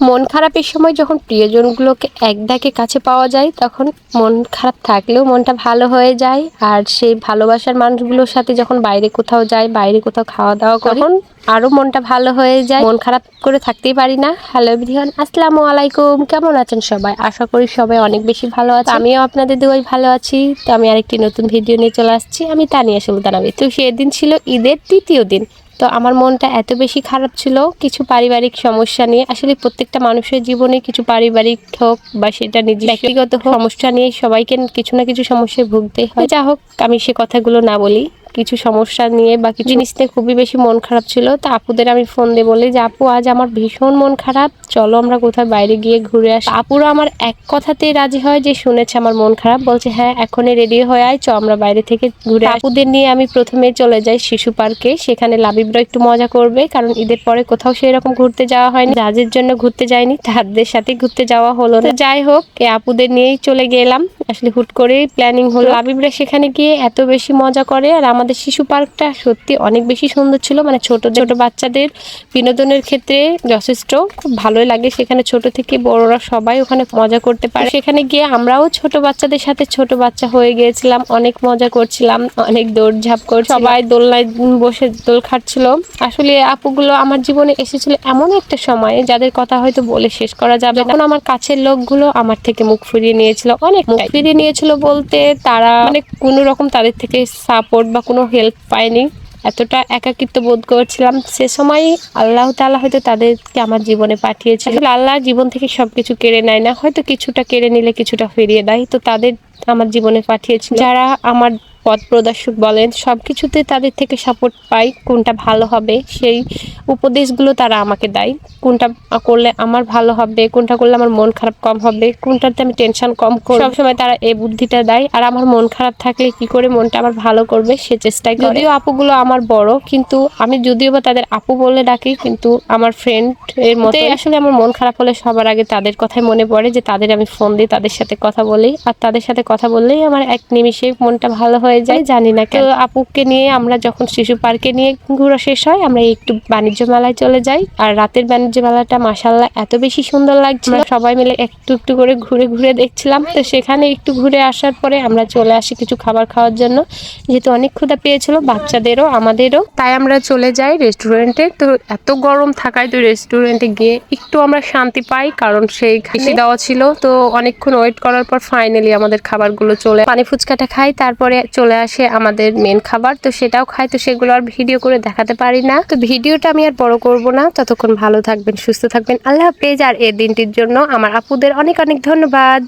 মন খারাপের সময় যখন প্রিয়জনগুলোকে এক ডাকে কাছে পাওয়া যায়, তখন মন খারাপ থাকলেও মনটা ভালো হয়ে যায়। আর সেই ভালোবাসার মানুষগুলোর সাথে যখন বাইরে কোথাও যায় বাইরে কোথাও খাওয়া দাওয়া করে, তখন আরও মনটা ভালো হয়ে যায়। মন খারাপ করে থাকতেই পারি না। হ্যালো এভরিওয়ান আসসালামু আলাইকুম। কেমন আছেন সবাই? আশা করি সবাই অনেক বেশি ভালো আছে আমিও আপনাদের দুয়াই ভালো আছি। তো আমি আরেকটি নতুন ভিডিও নিয়ে চলে আসছি। আমি তানিয়া সুলতানাবি তো সেদিন ছিল ঈদের তৃতীয় দিন। তো আমার মনটা এত বেশি খারাপ ছিল, কিছু পারিবারিক সমস্যা নিয়ে। আসলে প্রত্যেকটা মানুষের জীবনে কিছু পারিবারিক হোক বা সেটা নিজের ব্যক্তিগত হোক, সমস্যা নিয়ে সবাইকে কিছু না কিছু সমস্যায় ভুগতে হয়। যা হোক, আমি সে কথাগুলো না বলি। কিছু সমস্যা নিয়ে বা কিছু জিনিস নিয়ে খুবই বেশি মন খারাপ ছিল, তা আপুদের আমি ফোন দিয়ে বলি যে, আপু, আজ আমার ভীষণ মন খারাপ, চলো আমরা কোথাও বাইরে গিয়ে ঘুরে আসি। আপুরা আমার এক কথাতেই রাজি হয় যে, শুনেছে আমার মন খারাপ। বলছে হ্যাঁ এখনই রেডি হয়ে আয় চ আমরা বাইরে থেকে ঘুরে আপুদের নিয়ে আমি প্রথমে চলে যাই শিশু পার্কে সেখানে লাবিবরা একটু মজা করবে, কারণ ঈদের পরে কোথাও সেই রকম ঘুরতে যাওয়া হয়নি। যাদের জন্য ঘুরতে যায়নি, তাদের সাথে ঘুরতে যাওয়া হলো যাই হোক আপুদের নিয়েই চলে গেলাম। আসলে হুট করেই প্ল্যানিং হলো। লাবিবরা সেখানে গিয়ে এত বেশি মজা করে আর আমাদের শিশু পার্কটা সত্যি অনেক বেশি সুন্দর ছিল। মানে ছোট ছোট বাচ্চাদের বিনোদনের ক্ষেত্রে যথেষ্ট খুব ভালোই লাগে সেখানে ছোট থেকে বড়রা সবাই ওখানে মজা করতে পারে। সেখানে গিয়ে আমরাও ছোট বাচ্চাদের সাথে ছোট বাচ্চা হয়ে গিয়েছিলাম অনেক মজা করছিলাম অনেক দৌড়ঝাঁপ করে সবাই দোলনায় বসে দোল খাটছিল। আসলে আপুগুলো আমার জীবনে এসেছিল এমন একটা সময় যাদের কথা হয়তো বলে শেষ করা যাবে। এখন আমার কাছের লোকগুলো আমার থেকে মুখ ফিরিয়ে নিয়েছিল। অনেক মুখ ফিরিয়ে নিয়েছিল বলতে তারা মানে কোনো রকম তাদের থেকে সাপোর্ট বা কোনো হেল্প পায়নি। এতটা একাকিত্ব বোধ করছিলাম। সে সময় আল্লাহ তালা হয়তো তাদেরকে আমার জীবনে পাঠিয়েছে আল্লাহ জীবন থেকে সব কিছু কেড়ে নেয় না। হয়তো কিছুটা কেড়ে নিলে কিছুটা ফিরিয়ে দেয়। তো তাদের আমার জীবনে পাঠিয়েছে যারা আমার পথ প্রদর্শক বলেন সব কিছুতে তাদের থেকে সাপোর্ট পাই কোনটা ভালো হবে সেই উপদেশগুলো তারা আমাকে দেয়। কোনটা করলে আমার ভালো হবে কোনটা করলে আমার মন খারাপ কম হবে কোনটাতে আমি টেনশন কম করব সবসময় তারা এই বুদ্ধিটা দেয় আর আমার মন খারাপ থাকলে কি করে মনটা আমার ভালো করবে সে চেষ্টাই যদিও আপুগুলো আমার বড় কিন্তু আমি যদিও বা তাদের আপু বলে ডাকি কিন্তু আমার ফ্রেন্ড এর মতো আসলে আমার মন খারাপ হলে সবার আগে তাদের কথাই মনে পড়ে যে তাদের আমি ফোন দিই তাদের সাথে কথা বলি আর তাদের সাথে কথা বললেই আমার এক নিমিষে মনটা ভালো হয়ে যায়। জানি না কেন। আপুকে নিয়ে আমরা যখন শিশু পার্কে নিয়ে ঘোরা শেষ হয় আমরা একটু বাণিজ্য মেলায় চলে যাই। আর রাতের বাণিজ্য মেলাটা মাসাল্লাহ এত বেশি সুন্দর লাগছিল। সবাই মিলে একটু একটু করে ঘুরে ঘুরে দেখছিলাম। তো সেখানে একটু ঘুরে আসার পরে আমরা চলে আসি কিছু খাবার খাওয়ার জন্য। যেহেতু অনেক ক্ষুধা পেয়েছিল বাচ্চাদেরও আমাদেরও। তাই আমরা চলে যাই রেস্টুরেন্টে তো এত গরম থাকায় তো রেস্টুরেন্টে গিয়ে একটু আমরা শান্তি পাই কারণ সেই খাসি দেওয়া ছিল। তো অনেকক্ষণ ওয়েট করার পর ফাইনালি আমাদের খাবারগুলো চলে। পানি ফুচকাটা খাই তারপরে চলে আসে আমাদের মেন খাবার, তো সেটাও খায় তো সেগুলো আর ভিডিও করে দেখাতে পারি না। তো ভিডিওটা আমি আর বড় করব না। ততক্ষণ ভালো থাকবেন, সুস্থ থাকবেন। আল্লাহ হাফেজ। আর এই দিনটির জন্য আমার আপুদের অনেক অনেক ধন্যবাদ।